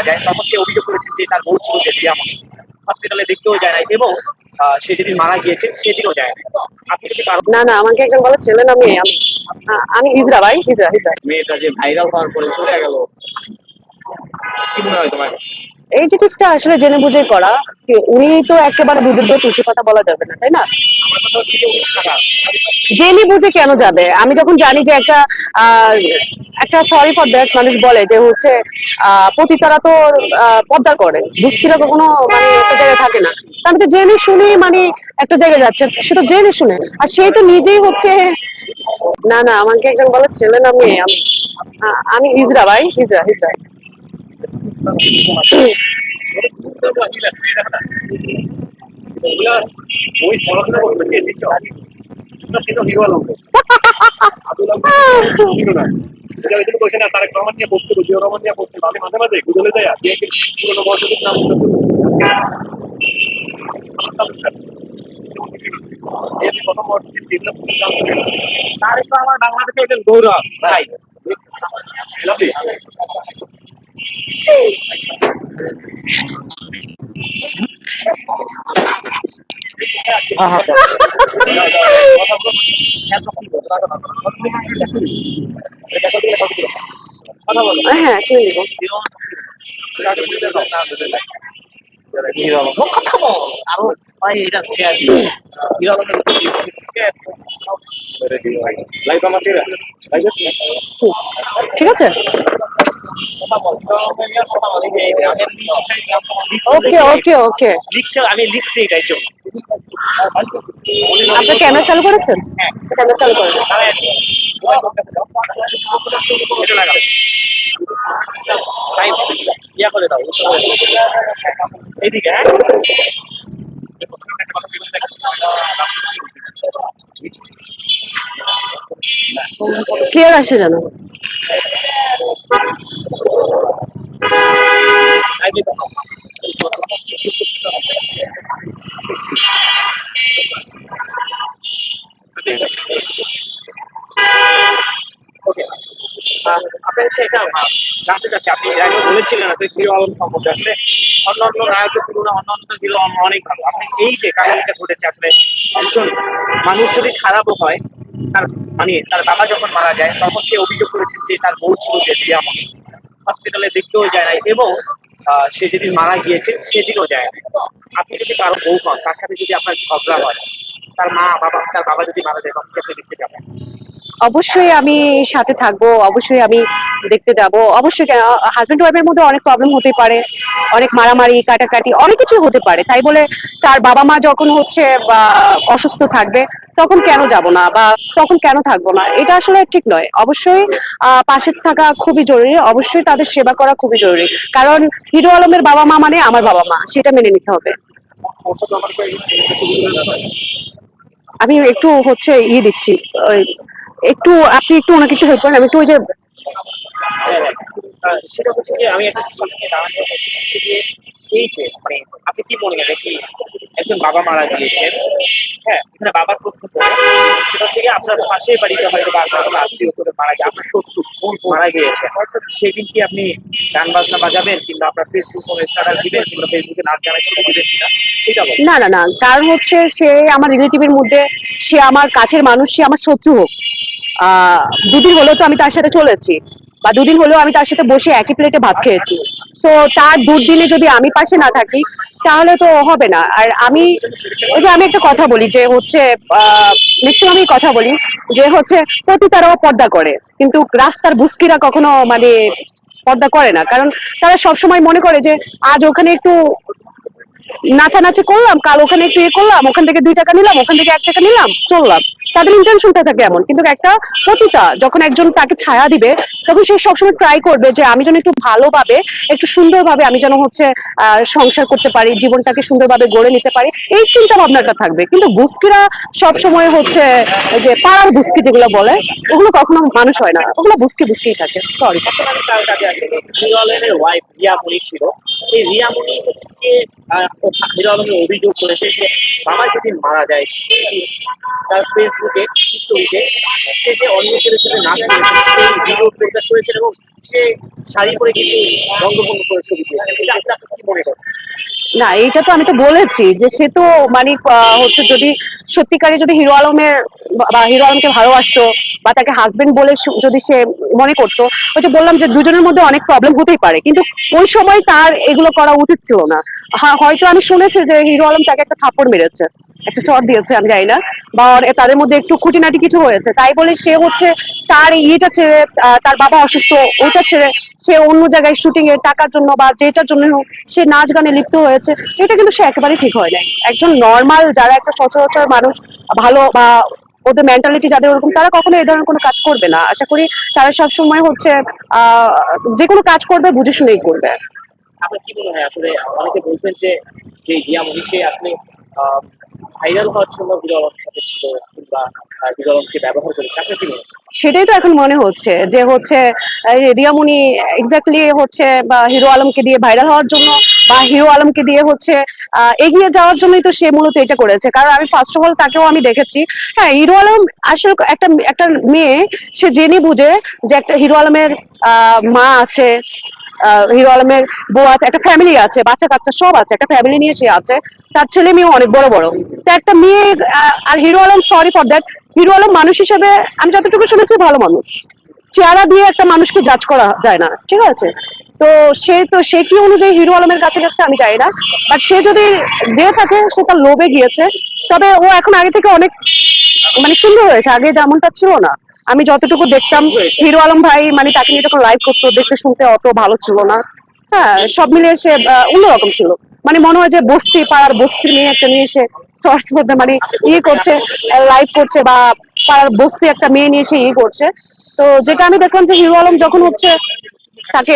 মারা যায়। তখন সে অভিযোগ করেছেন যে তার বউ ছিল যে হসপিটালে দেখতেও যায় না এবং সে যেদিন মারা গিয়েছে সেদিনও যায় আপনি যদি না না আমাকে একজন বলে ছেলে না মেয়ে। আমি আমি হিজরা ভাই হিজরা হিজরা মেয়েটা যে ভাইরাল হওয়ার পরে চলে গেল কি মনে হয় তোমার? এই জিনিসটা আসলে জেনে বুঝে করা উনি তো একেবারে দিয়ে তুলসী কথা বলা যাবে না তাই না? জেনে বুঝে কেন যাবে? আমি যখন জানি যে একটা আহ, একটা সরি ফর দ্যাট মানুষ বলে যে হচ্ছে পতিতারা তো পর্দা করে দুষ্টিরা কখনো মানে একটা জায়গায় থাকে না। তা আমি তো জেনে শুনে মানে একটা জায়গায় যাচ্ছে। সেটা জেনে শুনে। আর সেই তো নিজেই হচ্ছে না না আমাকে একজন বলে ছেলে না মেয়ে আমি হিজরা ভাই হিজরা হিজরা। ওই পড়াশোনা করবে কে দিচ্ছ সে তো হিরো আলম আব্দুল না এটা ওই জন্য বলছে না তারেক রহমান নিয়ে পড়তে জিও রহমান নিয়ে পড়তে আমি মাঝে মাঝে গুগলে যাই দিয়ে পুরোনো বর্ষদের নাম। এই। তারেক বাংলাদেশে একজন গৌরব। ভাই। কথা বলো হ্যাঁ শুনে নিবো। আরও এটা ঠিক আছে? ওকে ওকে ওকে আমি লিখছি এটাই জন্য আপনি ক্যামেরা চালু করেছেন? ক্যামেরা চালু করেছেন? ইয়া করে এইদিকে হ্যাঁ? ক্লিয়ার আসে জানো আগে বলেছিলেন আপনি অন্য অন্য নায়কের তুলনায় অন্য অন্য অনেক ভালো। আপনি এই যে কাহিনীটা ঘটেছে, আসলে একজন মানুষ যদি খারাপও হয় তার মানে তার বাবা যখন মারা যায়, তখন সে অভিযোগ করেছেন যে তার বউ ছিল যে আমাকে। হসপিটালে দেখতেও যায় না, এবং সে যেদিন মারা গিয়েছে, সেদিনও যায় না। আপনি যদি কারও বউ হন, তার সাথে যদি আপনার ঝগড়া হয়, তার মা, বাবা, তার বাবা যদি মারা যায়, তখন সে দেখতে যাবেন। অবশ্যই আমি সাথে থাকব, অবশ্যই আমি দেখতে যাব। অবশ্যই হাজব্যান্ড ওয়াইফের মধ্যে অনেক প্রবলেম হতে পারে, অনেক মারামারি, কাটাকাটি, অনেক কিছু হতে পারে। তাই বলে তার বাবা মা যখন হচ্ছে অসুস্থ থাকবে, তখন কেন যাব না, বা তখন কেন থাকব না? এটা আসলে ঠিক নয়। অবশ্যই পাশে থাকা খুবই জরুরি। অবশ্যই তাদের সেবা করা খুবই জরুরি। কারণ হিরো আলমের বাবা মা মানে আমার বাবা মা, সেটা মেনে নিতে হবে। আমি একটু হচ্ছে ইয়ে দিচ্ছি একটু আপনি একটু ওনাকে একটু হেল্প করেন আমি একটু ওই যে সেটা হচ্ছে যে আমি একটা সিচুয়েশনে দাঁড়ানো হচ্ছে যে এই যে মানে আপনি কি মনে করেন কি একজন বাবা মারা গিয়েছেন হ্যাঁ এখানে বাবার প্রশ্ন সেটা থেকে আপনার পাশের বাড়িতে হয়তো বা আপনার আত্মীয় করে মারা আপনার শত্রু বোন মারা গিয়েছে সেদিন কি আপনি গান বাজনা বাজাবেন কিংবা আপনার ফেসবুক কোনো স্ট্যাটাস দিবেন কিংবা ফেসবুকে নাচ গানের ছবি দিবেন কিনা না না না কারণ হচ্ছে সে আমার রিলেটিভের মধ্যে সে আমার কাছের মানুষ সে আমার শত্রু হোক। দুদিন হলেও তো আমি তার সাথে চলেছি। বা দুদিন হলেও আমি তার সাথে বসে একই প্লেটে ভাত খেয়েছি। তো তার দুদিনে যদি আমি পাশে না থাকি, তাহলে তো হবে না। আর আমি, ওই যে আমি একটা কথা বলি, যে হচ্ছে ম্যাক্সিমাম আমি কথা বলি, যে হচ্ছে, প্রতি তারাও পর্দা করে। কিন্তু রাস্তার বুস্কিরা কখনো মানে পর্দা করে না। কারণ তারা সবসময় মনে করে যে, আজ ওখানে একটু নাচানাচি করলাম, কাল ওখানে একটু ইয়ে করলাম, ওখান থেকে দুই টাকা নিলাম, ওখান থেকে এক টাকা নিলাম, চললাম। তাদের ইন্টেনশনটা থাকে এমন, কিন্তু একটা পতিতা যখন একজন তাকে ছায়া দিবে, তখন সে সবসময় ট্রাই করবে যে আমি যেন একটু ভালোভাবে, একটু সুন্দরভাবে আমি যেন হচ্ছে সংসার করতে পারি, জীবনটাকে সুন্দরভাবে গড়ে নিতে পারি, এই চিন্তা ভাবনাটা থাকবে। কিন্তু বুস্কিরা সবসময় হচ্ছে, যে পাড়ার বুস্কি যেগুলো বলে, ওগুলো কখনো মানুষ হয় না, ওগুলো বুস্কি বুস্কিই থাকে সরি ছিল, সেই হিরো আলমের অভিযোগ করেছে যে বাবা যেদিন মারা যায় তার ফেসবুকে স্টোরিতে সে যে অন্য ছেলের সাথে নাচ করেছে ভিডিও প্রকাশ এবং সে শাড়ি পরে কিন্তু রঙ্গভঙ্গ করে ছবি কি মনে করেন না, এইটা তো আমি তো বলেছি যে সে তো মানে হচ্ছে যদি সত্যিকারে যদি হিরো আলমের বা হিরো আলমকে ভালোবাসতো বা তাকে হাজবেন্ড বলে যদি সে মনে করতো। ওই যে বললাম যে দুজনের মধ্যে অনেক প্রবলেম হতেই পারে। কিন্তু ওই সময় তার এগুলো করা উচিত ছিল না। হ্যাঁ হয়তো আমি শুনেছি যে হিরো আলম তাকে একটা থাপ্পড় মেরেছে। একটা চট দিয়েছে, আমি জানি না। বা তাদের মধ্যে একটু খুঁটিনাটি কিছু হয়েছে। তাই বলে সে হচ্ছে তার ইয়েটা ছেড়ে তার বাবা অসুস্থ, ওইটা ছেড়ে সে অন্য জায়গায় শুটিং এর টাকার জন্য বা যেটার জন্য সে নাচ গানে লিপ্ত হয়েছে, এটা কিন্তু সে একেবারেই ঠিক হয় না একজন নর্মাল যারা একটা সচরাচর মানুষ, ভালো বা ওদের মেন্টালিটি যাদের ওরকম তারা কখনো এই ধরনের কোনো কাজ করবে না। আশা করি তারা সবসময় হচ্ছে আহ যে কোনো কাজ করবে বুঝে শুনেই করবে। আপনার কি মনে হয় আসলে অনেকে বলছেন যে যে হিয়া মহিষে আপনি ভাইরাল হওয়ার জন্য হিরো সাথে ছিল কিংবা আহ, ব্যবহার করেছে আপনার কি মনে হয়? সেটাই তো এখন মনে হচ্ছে যে হচ্ছে রিয়ামণি এক্স্যাক্টলি হচ্ছে বা হিরো আলমকে দিয়ে ভাইরাল হওয়ার জন্য বা হিরো আলমকে দিয়ে হচ্ছে এগিয়ে যাওয়ার জন্যই তো সে মূলত এটা করেছে। কারণ আমি ফার্স্ট অফ অল তাকেও আমি দেখেছি। হ্যাঁ হিরো আলম আসলে একটা একটা মেয়ে, সে জেনে বুঝে যে একটা হিরো আলমের মা আছে হিরো আলমের বউ আছে, একটা ফ্যামিলি আছে, বাচ্চা কাচ্চা সব আছে, একটা ফ্যামিলি নিয়ে সে আছে, তার ছেলে মেয়ে অনেক বড় বড়। তো একটা মেয়ে আর Hero Alam sorry for that Hero Alam মানুষ হিসেবে আমি যতটুকু শুনেছি ভালো মানুষ। চেহারা দিয়ে একটা মানুষকে জাজ করা যায় না, ঠিক আছে? তো সে তো, সে কি অনুযায়ী হিরো আলমের কাছে গেছে আমি জানি না বাট সে যদি দিয়ে থাকে, সে তার লোভে গিয়েছে। তবে ও এখন আগে থেকে অনেক মানে সুন্দর হয়েছে, আগে যেমনটা ছিল না। আমি যতটুকু দেখতাম, হিরো আলম ভাই মানে তাকে নিয়ে যখন লাইভ করতো, দেখতে শুনতে অত ভালো ছিল না। হ্যাঁ সব মিলিয়ে সে অন্যরকম ছিল। মানে মনে হয় যে বস্তি পাড়ার বস্তি নিয়ে একটা নিয়ে এসে শর্ট মধ্যে মানে ইয়ে করছে লাইভ করছে, বা পাড়ার বস্তি একটা মেয়ে নিয়ে এসে ইয়ে করছে। তো যেটা আমি দেখলাম যে হিরো আলম যখন হচ্ছে তাকে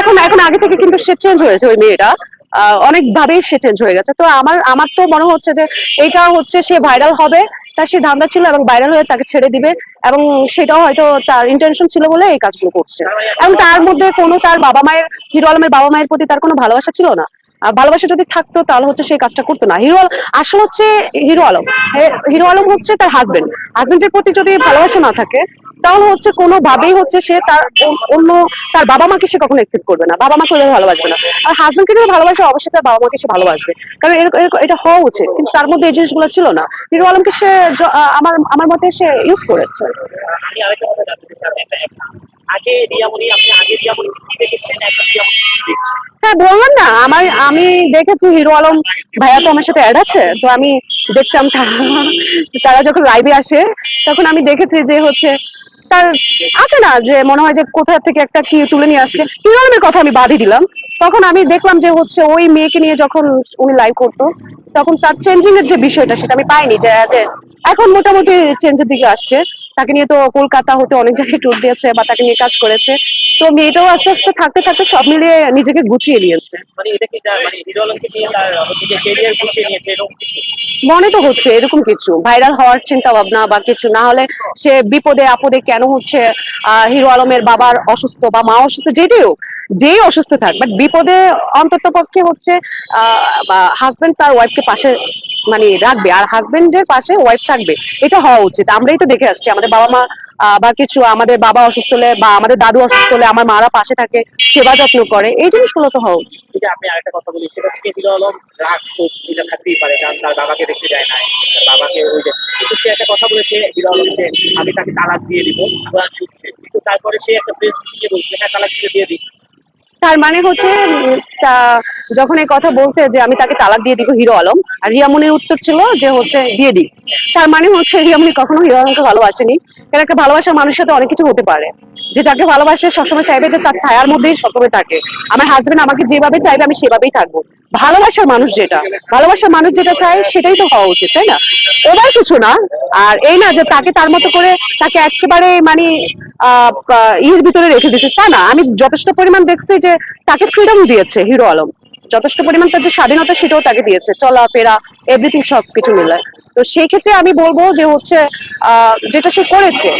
এখন এখন আগে থেকে কিন্তু সে চেঞ্জ হয়েছে ওই মেয়েটা। আহ, অনেকভাবেই সে চেঞ্জ হয়ে গেছে। তো আমার আমার তো মনে হচ্ছে যে এইটা হচ্ছে সে ভাইরাল হবে তার সে ধান্দা ছিল এবং ভাইরাল হয়ে তাকে ছেড়ে দিবে এবং সেটাও হয়তো তার ইন্টেনশন ছিল বলে এই কাজগুলো করছে। এবং তার মধ্যে কোনো তার বাবা মায়ের হিরো আলমের বাবা মায়ের প্রতি তার কোনো ভালোবাসা ছিল না। আর ভালোবাসা যদি থাকতো তাহলে হচ্ছে সেই কাজটা করতো না। হিরো আসলে হচ্ছে হিরো আলম। হিরো আলম হচ্ছে তার হাজবেন্ড হাজবেন্ডের প্রতি যদি ভালোবাসা না থাকে তাহলে হচ্ছে কোনোভাবেই হচ্ছে সে তার অন্য তার বাবা মাকে সে কখনো একসেপ্ট করবে না। বাবা মাকে ওদের ভালোবাসবে না। আর হাজবেন্ডকে যদি ভালোবাসে অবশ্যই তার বাবা মাকে সে ভালোবাসবে। কারণ এরকম এটা হওয়া উচিত। কিন্তু তার মধ্যে এই জিনিসগুলো ছিল না। হিরো আলমকে সে আমার আমার মতে সে ইউজ করেছে। আমি আরেকটা কথা জানতে চাই আপনি একটা- আগে রিয়ামণি আপনি আগে রিয়ামণি দেখেছেন? এখন রিয়ামণি হ্যাঁ বললাম না। আমার আমি দেখেছি হিরো আলম ভাইয়া তো আমার সাথে অ্যাড আছে। তো আমি দেখতাম তারা তারা যখন লাইভে আসে তখন আমি দেখেছি যে হচ্ছে তার আছে না যে মনে হয় যে কোথা থেকে একটা কি তুলে নিয়ে আসছে? কিরণের কথা আমি বাদই দিলাম। তখন আমি দেখলাম যে হচ্ছে ওই মেয়েকে নিয়ে যখন উনি লাইভ করতো, তখন তার চেঞ্জিং এর যে বিষয়টা সেটা আমি পাইনি যে এখন মোটামুটি চেঞ্জের দিকে আসছে। তাকে নিয়ে তো কলকাতা হতে অনেক জায়গায় ট্যুর দিয়েছে বা তাকে নিয়ে কাজ করেছে। তো মেয়েটাও আস্তে আস্তে থাকতে থাকতে সব মিলিয়ে নিজেকে গুছিয়ে নিয়েছে। মানে মানে মনে তো হচ্ছে এরকম কিছু। ভাইরাল হওয়ার চিন্তা ভাবনা বা কিছু না হলে সে বিপদে আপদে কেন হচ্ছে আহ, হিরো আলমের বাবার অসুস্থ বা মা অসুস্থ যেটাই হোক যেই অসুস্থ থাক বাট বিপদে অন্তত পক্ষে হচ্ছে হাজবেন্ড তার ওয়াইফকে পাশে মানে রাখবে আর হাজবেন্ডের পাশে ওয়াইফ থাকবে। এটা হওয়া উচিত। আমরাই তো দেখে আসছি। আমাদের বাবা মা বা কিছু আমাদের বাবা অসুস্থ হলে বা আমাদের দাদু অসুস্থ হলে আমার মারা পাশে থাকে, সেবা যত্ন করে, এই জিনিসগুলো তো হওয়া উচিত। আরেকটা কথা বলি রাগ এটা থাকতেই পারে তার বাবাকে দেখতে না, তার বাবাকে ওই কিন্তু সে একটা কথা বলেছে আমি তাকে তালাক দিয়ে দিব কিন্তু তারপরে সে একটা প্রেস দিয়ে বলছে হ্যাঁ তালাক দিয়ে দিয়ে দিই তার মানে হচ্ছে যখন এই কথা বলছে যে আমি তাকে তালাক দিয়ে দিব হিরো আলম, আর রিয়ামনির উত্তর ছিল যে হচ্ছে দিয়ে দিই তার মানে হচ্ছে রিয়ামনি কখনো হিরো আলমকে ভালোবাসেনি। এর একটা ভালোবাসার মানুষের সাথে অনেক কিছু হতে পারে। যে যাকে ভালোবাসে সবসময় চাইবে যে তার ছায়ার মধ্যেই সবসময় থাকে। আমার হাজবেন্ড আমাকে যেভাবে চাইবে আমি সেভাবেই থাকব। ভালোবাসার মানুষ যেটা, ভালোবাসার মানুষ যেটা চায় সেটাই তো হওয়া উচিত, তাই না? এবার কিছু না, আর এই না যে তাকে তার মতো করে তাকে একেবারে মানে ইয়ের ভিতরে রেখে দিতে তা না। আমি যথেষ্ট পরিমাণ দেখছি যে তাকে ফ্রিডম দিয়েছে হিরো আলম। যথেষ্ট পরিমাণ তার যে স্বাধীনতা সেটাও তাকে দিয়েছে। চলাফেরা এভরিথিং সব কিছু মিলে তো সেই ক্ষেত্রে আমি বলব যে হচ্ছে আহ, যেটা সে করেছে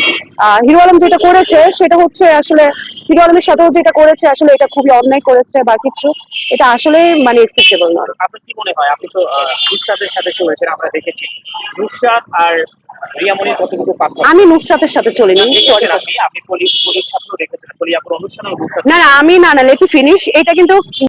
হিরো আলম যেটা করেছে সেটা হচ্ছে আসলে হিরো আলমের সাথেও যেটা করেছে আসলে এটা খুবই অন্যায় করেছে বা কিছু এটা আসলে মানে একসেপ্টেবল নয়। আপনার কি মনে হয়? আপনি তো নুসরাতের সাথে চলেছেন আমরা দেখেছি। নুসরাত আর রিয়ামনির কতটুকু পার্থক্য আমি নুসরাতের সাথে চলিনি। আপনি পুলিশ পুলিশ ছাত্র দেখেছেন পুলিশ আপুর অনুষ্ঠানেও না না আমি না না লেটি ফিনিশ এটা কিন্তু